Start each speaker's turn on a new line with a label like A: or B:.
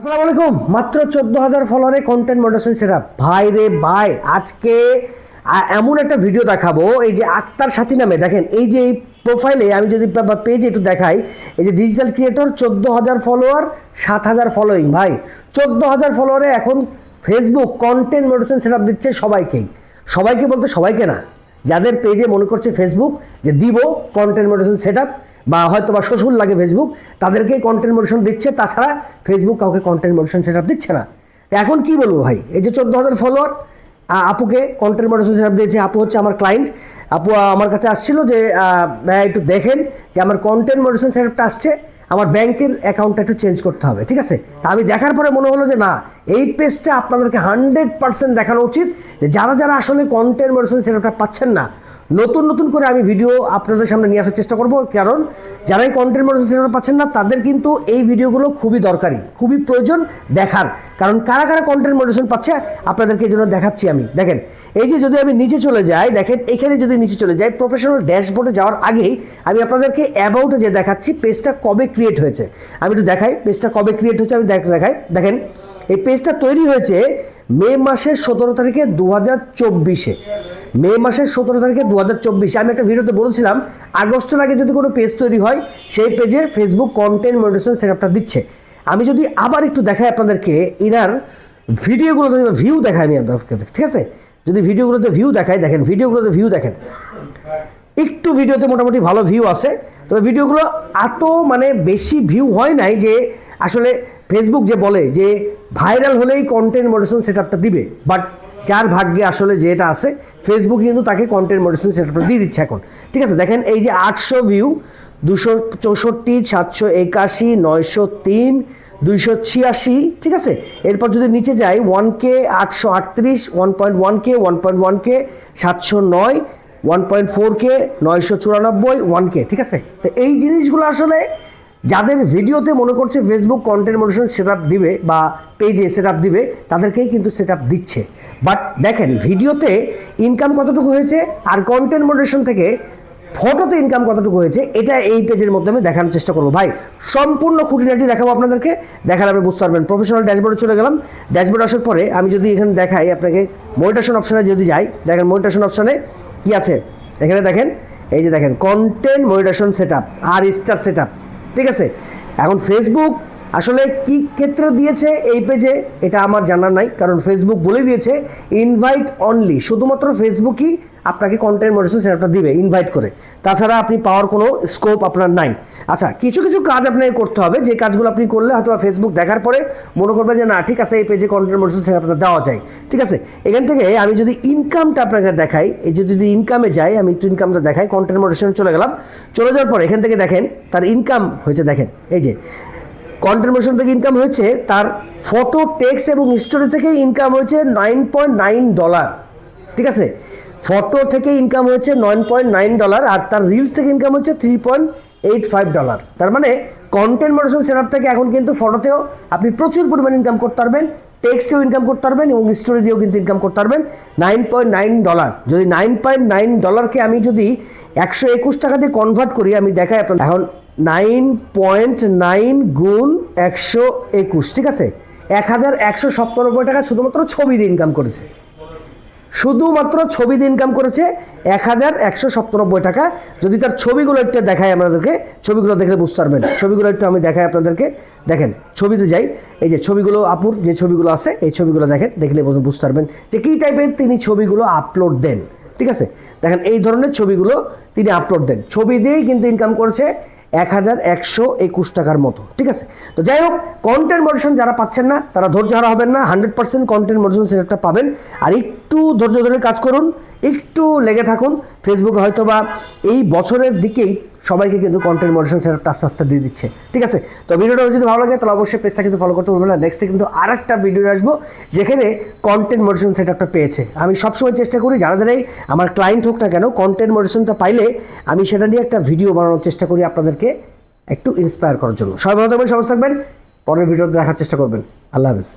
A: আসসালামু আলাইকুম। মাত্র চোদ্দ হাজার ফলোয়ারে কন্টেন্ট মডারেশন সেটা ভাই রে ভাই, আজকে এমন একটা ভিডিও দেখাবো। এই যে আক্তার সাথী নামে, দেখেন, এই যে এই প্রোফাইলে আমি যদি পেজে একটু দেখাই, এই যে ডিজিটাল ক্রিয়েটর চোদ্দ হাজার ফলোয়ার সাত হাজার ফলোয়িং ভাই, চোদ্দ হাজার ফলোয়ারে এখন ফেসবুক কন্টেন্ট মডারেশন সেট দিচ্ছে সবাইকেই। সবাইকে বলতে সবাইকে না। যাদের পেজে মনে করছে ফেসবুক যে দিব কন্টেন্ট মডারেশন সেট বা হয়তো বা শ্বশুর লাগে ফেসবুক তাদেরকেই কন্টেন্ট মডারেশন দিচ্ছে, তাছাড়া ফেসবুক কাউকে কন্টেন্ট মডারেশন সেট দিচ্ছে না। এখন কি বলব ভাই? এই যে চোদ্দ হাজার ফলোয়ার আপুকে কন্টেন্ট মডারেশন সেট দিয়েছে, আপু হচ্ছে আমার ক্লায়েন্ট আপু আমার কাছে আসছিল যে একটু দেখেন যে আমার কন্টেন্ট মডারেশন সেটআপটা আসছে, আমার ব্যাংকের অ্যাকাউন্টটা একটু চেঞ্জ করতে হবে, ঠিক আছে? তা আমি দেখার পরে মনে হলো যে না, এই পেজটা আপনাদেরকে হান্ড্রেড পার্সেন্ট দেখানো উচিত, যে যারা যারা আসলে কন্টেন্ট মডারেশন সেটআপটা পাচ্ছেন না নতুন নতুন করে আমি ভিডিও আপনাদের সামনে নিয়ে আসার চেষ্টা করব। কারণ যারাই কন্টেন্ট মডারেশন সেটআপ পাচ্ছেন না, তাদের কিন্তু এই ভিডিওগুলো খুবই দরকারি, খুবই প্রয়োজন দেখার। কারণ কারা কারা কন্টেন্ট মডারেশন পাচ্ছে, আপনাদেরকে জন্য দেখাচ্ছি আমি। দেখেন, এই যে যদি আমি নিচে চলে যাই, দেখেন, এখানে যদি নিচে চলে যাই প্রফেশনাল ড্যাশবোর্ডে যাওয়ার আগেই আমি আপনাদেরকে অ্যাবাউটে যে দেখাচ্ছি পেজটা কবে ক্রিয়েট হয়েছে। আমি একটু দেখাই পেজটা কবে ক্রিয়েট হয়েছে, আমি দেখাই। দেখেন, এই পেজটা তৈরি হয়েছে মে মাসের সতেরো তারিখে দু হাজার চব্বিশে। মে মাসের সতেরো তারিখে দু হাজার চব্বিশে। আমি একটা ভিডিওতে বলেছিলাম, আগস্টের আগে যদি কোনো পেজ তৈরি হয়, সেই পেজে ফেসবুক কন্টেন্ট মনিটেশন সেটআপটা দিচ্ছে। আমি যদি আবার একটু দেখাই আপনাদেরকে ইনার ভিডিওগুলোতে ভিউ দেখাই আমি আপনাদেরকে, ঠিক আছে? যদি ভিডিওগুলোতে ভিউ দেখাই, দেখেন, ভিডিওগুলোতে ভিউ দেখেন। একটু ভিডিওতে মোটামুটি ভালো ভিউ আছে, তবে ভিডিওগুলো এত মানে বেশি ভিউ হয় নাই যে আসলে ফেসবুক যে বলে যে ভাইরাল হলেই কন্টেন্ট মডারেশন সেটআপটা দিবে বাট যার ভাগ্যে আসলে যেটা আছে ফেসবুক কিন্তু তাকে কন্টেন্ট মডারেশন সেটআপটা দিয়ে দিচ্ছে এখন। ঠিক আছে, দেখেন এই যে আটশো ভিউ দুশো চৌষট্টি, সাতশো একাশি, নয়শো তিন, দুইশো ছিয়াশি, ঠিক আছে? এরপর যদি নিচে যাই ওয়ান কে আটশো আটত্রিশ one point one K one point one K সাতশো নয় ওয়ান পয়েন্ট ফোর কে নয়শো চুরানব্বই ওয়ান কে ঠিক আছে? তো এই জিনিসগুলো আসলে যাদের ভিডিওতে মনে করছে ফেসবুক কন্টেন্ট মডিশন সেট দিবে বা পেজে সেট দিবে, তাদেরকেই কিন্তু সেট দিচ্ছে। বাট দেখেন, ভিডিওতে ইনকাম কতটুকু হয়েছে আর কন্টেন্ট মডিশন থেকে ফটোতে ইনকাম কতটুকু হয়েছে, এটা এই পেজের মাধ্যমে দেখানোর চেষ্টা করব। ভাই, সম্পূর্ণ খুঁটিনাটি দেখাবো আপনাদেরকে। দেখালে আপনি বুঝতে পারবেন প্রফেশনাল ড্যাশবোর্ডে চলে গেলাম। ড্যাশবোর্ড আসার পরে আমি যদি এখানে দেখাই আপনাকে মনিটেশন অপশানে যদি যাই, দেখেন মনিটেশন অপশানে কি আছে? এখানে দেখেন, এই যে দেখেন কন্টেন্ট মনিটেশন সেট আর স্টার সেট ঠিক আছে? এখন ফেসবুক আসলে কি ক্ষেত্রে দিয়েছে এই পেজে এটা আমার জানা নাই, কারণ ফেসবুক বলে দিয়েছে ইনভাইট অনলি শুধুমাত্র ফেসবুকই আপনাকে কন্টেন্ট মডারেশন সেটআপটা দিবে ইনভাইট করে। তাছাড়া আপনি পাওয়ার কোনো স্কোপ আপনার নাই। আচ্ছা কিছু কিছু কাজ আপনাকে করতে হবে, যে কাজগুলো আপনি করলে হয়তো ফেসবুক দেখার পরে মনে করবেন যে, না, ঠিক আছে, এই পেজে কন্টেন্ট মডারেশন সেটআপটা দেওয়া যায়। ঠিক আছে? এখান থেকে আমি যদি ইনকামটা আপনাকে দেখাই, এই যে যদি ইনকামে যাই, আমি একটু ইনকামটা দেখাই কন্টেন্ট মডারেশন চলে গেলাম। চলে যাওয়ার পর এখান থেকে দেখেন, তার ইনকাম হয়েছে, দেখেন, এই যে কন্টেন্ট মোশন থেকে ইনকাম হয়েছে, তার ফটো টেক্স এবং স্টোরি থেকে ইনকাম হয়েছে নাইন পয়েন্ট নাইন ডলার ঠিক আছে? ফটো থেকে ইনকাম হয়েছে নাইন পয়েন্ট নাইন ডলার আর তার রিলস থেকে ইনকাম হচ্ছে three point eight five dollar তার মানে কন্টেন্ট মডারেশন সেটআপ থেকে এখন কিন্তু ফটোতেও আপনি প্রচুর পরিমাণে ইনকাম করতে পারবেন টেক্সটেও ইনকাম করতে পারবেন এবং স্টোরি দিয়েও কিন্তু ইনকাম করতে পারবেন নাইন পয়েন্ট নাইন ডলার যদি নাইন পয়েন্ট নাইন ডলারকে আমি যদি একশো একুশ টাকা দিয়ে কনভার্ট করি, আমি দেখাই আপনার এখন নাইন পয়েন্ট নাইন গুণ একশো একুশ, ঠিক আছে? এক হাজার একশো সপ্তানব্বই টাকা শুধুমাত্র ছবি দিয়ে ইনকাম করেছে। শুধুমাত্র ছবি দিয়ে ইনকাম করেছে এক হাজার একশো সপ্তানব্বই টাকা। যদি তার ছবিগুলো একটু দেখাই আপনাদেরকে, ছবিগুলো দেখলে বুঝতে পারবেন। ছবিগুলো একটু আমি দেখাই আপনাদেরকে। দেখেন, ছবিতে যাই, এই যে ছবিগুলো আপুর, যে ছবিগুলো আছে, এই ছবিগুলো দেখেন, দেখলে বুঝতে পারবেন যে কী টাইপের তিনি ছবিগুলো আপলোড দেন, ঠিক আছে? দেখেন, এই ধরনের ছবিগুলো তিনি আপলোড দেন। ছবি দিয়েই কিন্তু ইনকাম করেছে এক হাজার একশো একুশ টাকার মতো, ঠিক আছে? তো যাই হোক কন্টেন্ট মডিশন যারা পাচ্ছেন না, তারা ধৈর্য হারা হবেন না হান্ড্রেড পার্সেন্ট কন্টেন্ট মডিশন সেটা পাবেন। আর একটু ধৈর্য ধরে কাজ করুন একটু লেগে থাকুন। ফেসবুকে হয়তো বা এই বছরের দিকেই সবাইকে কিন্তু কন্টেন্ট মডিশন সেটআপটা আস্তে আস্তে দিয়ে দিচ্ছে। ঠিক আছে? তো ভিডিওটা যদি ভালো লাগে, তাহলে অবশ্যই পেজটা কিন্তু ফলো করতে ভুলবেন না। নেক্সটে কিন্তু আর একটা ভিডিও আসব, যেখানে কন্টেন্ট মডিশন সেটআপটা পেয়েছে। আমি সবসময় চেষ্টা করি, যারা যারাই আমার ক্লায়েন্ট হোক না কেন কন্টেন্ট মডিশনটা পাইলে আমি সেটা নিয়ে একটা ভিডিও বানানোর চেষ্টা করি আপনাদেরকে একটু ইন্সপায়ার করার জন্য। সবাই ভালো থাকবেন সবাই থাকবেন। পরের ভিডিওতে দেখার চেষ্টা করবেন। আল্লাহ হাফেজ।